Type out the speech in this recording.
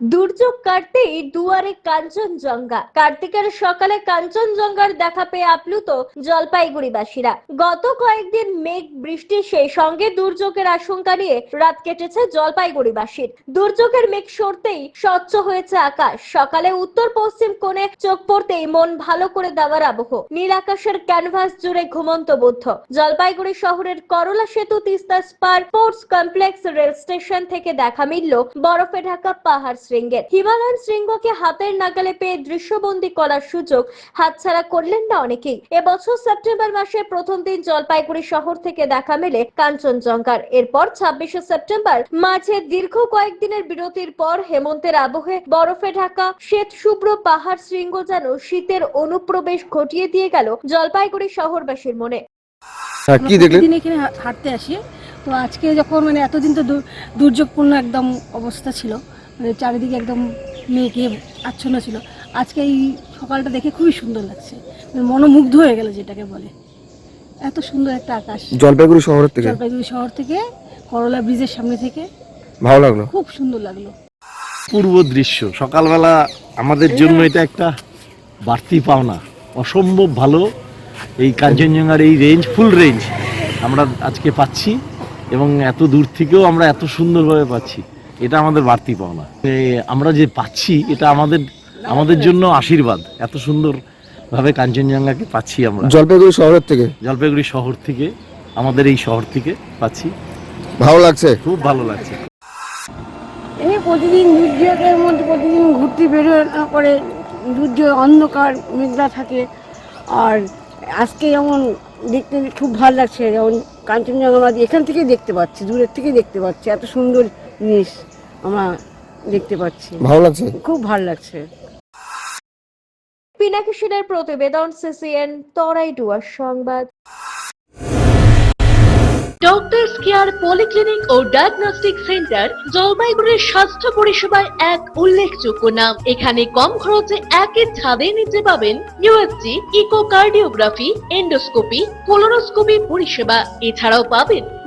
দুর্যোগ কাটতেই দুয়ারে কাঞ্চনজঙ্ঘা। কার্তিকের সকালে কাঞ্চনজঙ্ঘার দেখা পেয়ে আপ্লুত জলপাইগুড়িবাসীরা। গত কয়েকদিন মেঘ, বৃষ্টি সেই সঙ্গে দুর্যোগের আশঙ্কা নিয়ে রাত কেটেছে জলপাইগুড়িবাসীর। দুর্যোগের মেঘ সরতেই স্বচ্ছ হয়েছে আকাশ। সকালে উত্তর পশ্চিম কোণে চোখ পড়তেই মন ভালো করে দেওয়ার আবহ। নীল আকাশের ক্যানভাস জুড়ে ঘুমন্ত বুদ্ধ। জলপাইগুড়ি শহরের করলা সেতু Teesta spur sports complex rail station থেকে দেখা মিলল বরফে ঢাকা পাহাড় শৃঙ্গের। হিমালয়ান শৃঙ্গকে হাতের নাগালে পেয়ে দৃশ্যবন্দী করার সুযোগ হাতছাড়া করলেন না অনেকেই। এবছর সেপ্টেম্বর মাসের প্রথম দিন জলপাইগুড়ি শহর থেকে দেখা মেলে কাঞ্চনজঙ্ঘার। এরপর ছাব্বিশে সেপ্টেম্বর মাঝে দীর্ঘ কয়েকদিনের বিরতির পর হেমন্তের আবহে বরফে ঢাকা শ্বেত শুভ্র পাহাড় শৃঙ্গ যেন শীতের অনুপ্রবেশ ঘটিয়ে দিয়ে গেল জলপাইগুড়ি শহরবাসীর মনে। হ্যাঁ কি দেখলেন এখানে হাঁটতে আসি। তো আজকে যখন মানে এতদিন তো দুর্যোগপূর্ণ একদম অবস্থা ছিল। মানে চারিদিকে একদম মেঘে আচ্ছন্ন ছিল। আজকে এই সকালটা দেখে খুবই সুন্দর লাগছে। মানে মনোমুগ্ধ হয়ে গেল যেটাকে বলে। এত সুন্দর একটা আকাশ। জলপাইগুড়ি শহর থেকে? জলপাইগুড়ি শহর থেকে করলা ব্রিজের সামনে থেকে। ভালো লাগল? খুব সুন্দর লাগল। পূর্ব দৃশ্য। সকালবেলা আমাদের জন্য এটা একটা বাড়তি পাওনা। অসম্ভব ভালো। এই কাঞ্চনজঙ্ঘার এই রেঞ্জ ফুল রেঞ্জ আমরা আজকে পাচ্ছি এবং এত দূর থেকেও আমরা এত সুন্দরভাবে পাচ্ছি। এটা আমাদের বাড়তি পাওনা। আমরা যে পাচ্ছি এটা আমাদের আমাদের জন্য আশীর্বাদ। এত সুন্দরভাবে কাঞ্চনজঙ্ঘাকে পাচ্ছি আমরা। জলপাইগুড়ি শহরের থেকে? জলপাইগুড়ি শহর থেকে আমাদের এই শহর থেকে পাচ্ছি। ভালো লাগছে? খুব ভালো লাগছে। এই প্রতিদিন দুর্যোগের মধ্যে প্রতিদিন ঘুরতে বেরোনো করে দুর্যোগ অন্ধকার মেঘলা থাকে। আর আজকে যেমন দেখতে খুব ভালো লাগছে যেমন কাঞ্চনজঙ্ঘা এখান থেকেই দেখতে পাচ্ছি দূরের থেকেই দেখতে পাচ্ছি এত সুন্দর জিনিস। আমরা দেখতে পাচ্ছি। ভালো লাগছে? খুব ভালো লাগছে। পিনাকি সেনের প্রতিবেদন সিসিএন তরাই ডুয়ার সংবাদ। ডক্টরস কেয়ার পলিক্লিনিক ও ডায়াগনস্টিক সেন্টার জলপাইগুড়ির স্বাস্থ্য পরিষেবায় এক উল্লেখযোগ্য নাম। এখানে কম খরচে একই ছাদে নিতে পাবেন ইউএসজি ইকোকার্ডিওগ্রাফি এন্ডোস্কোপি কোলোনোস্কোপি পরিষেবা। এছাড়াও পাবেন